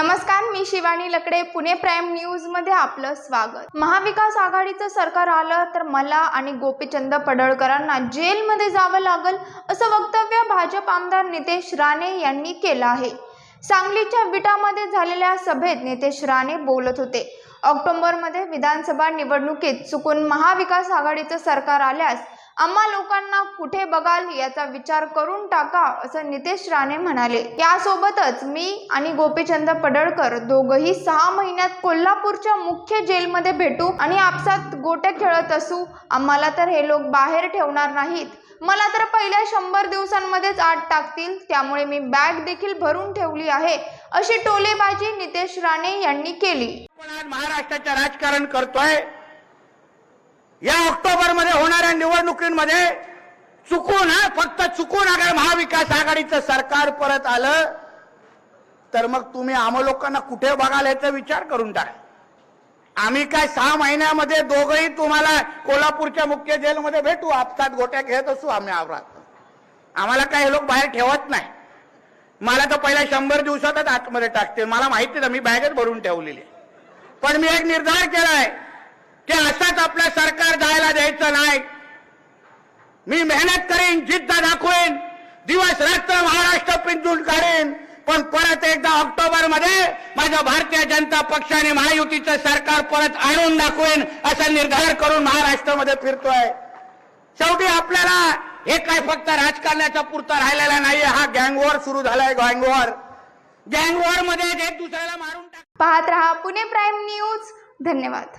नमस्कार मी शिवानी लकडे पुणे प्राईम न्यूजमध्ये आपलं स्वागत. महाविकास आघाडीचं सरकार आलं तर मला आणि गोपीचंद पडळकरांना जेलमध्ये जावं लागल असं वक्तव्य भाजप आमदार नितेश राणे यांनी केलं आहे. सांगलीच्या विटामध्ये झालेल्या सभेत नितेश राणे बोलत होते. ऑक्टोबरमध्ये विधानसभा निवडणुकीत चुकून महाविकास आघाडीचं सरकार आल्यास आम्हा लोकांना कुठे बघाल याचा विचार करून टाका असं नितेश राणे म्हणाले. यासोबतच मी आणि गोपीचंद पडळकर दोघही सहा महिन्यात कोल्हापूरच्या मुख्य जेलमध्ये भेटू आणि आपसात गोट्या खेळत असू. आम्हाला तर हे लोक बाहेर ठेवणार नाहीत. मला तर पहिल्या शंभर दिवसांमध्येच आत टाकतील त्यामुळे मी बॅग देखील भरून ठेवली आहे अशी टोलेबाजी नितेश राणे यांनी केली. आपण आज महाराष्ट्राचं राजकारण करतोय. या या निवडणुकीमध्ये चुकून हा फक्त चुकून अगर महाविकास आघाडीचं सरकार परत आलं तर मग तुम्ही आम्हा लोकांना कुठे बघाल याचा विचार करून टाका. आम्ही काय सहा महिन्यामध्ये दोघही तुम्हाला कोल्हापूरच्या मुख्य जेलमध्ये भेटू आपसात गोट्या घेत असू आम्ही आवरात. आम्हाला काय हे लोक बाहेर ठेवत नाही. मला तर पहिल्या शंभर दिवसातच आतमध्ये टाकतील. मला माहिती ना मी बॅगच भरून ठेवलेली पण मी एक निर्धार केलाय की असंच आपलं सरकार जायला द्यायचं नाही. मी मेहनत करेन जिद्द दाखवेन दिवस रात्र महाराष्ट्र पिंजून काढेन पण परत एकदा ऑक्टोबरमध्ये माझ्या भारतीय जनता पक्षाने महायुतीचं सरकार परत आणून दाखवेन असा निर्धार करून महाराष्ट्रामध्ये फिरतोय. शेवटी आपल्याला हे काय फक्त राजकारणाचा पुरता राहिलेला नाही हा गँगवॉर सुरू झालाय गँगवॉर गँगवॉरमध्ये एक दुसऱ्याला मारून टाक पाहत रहा पुणे प्राईम न्यूज. धन्यवाद.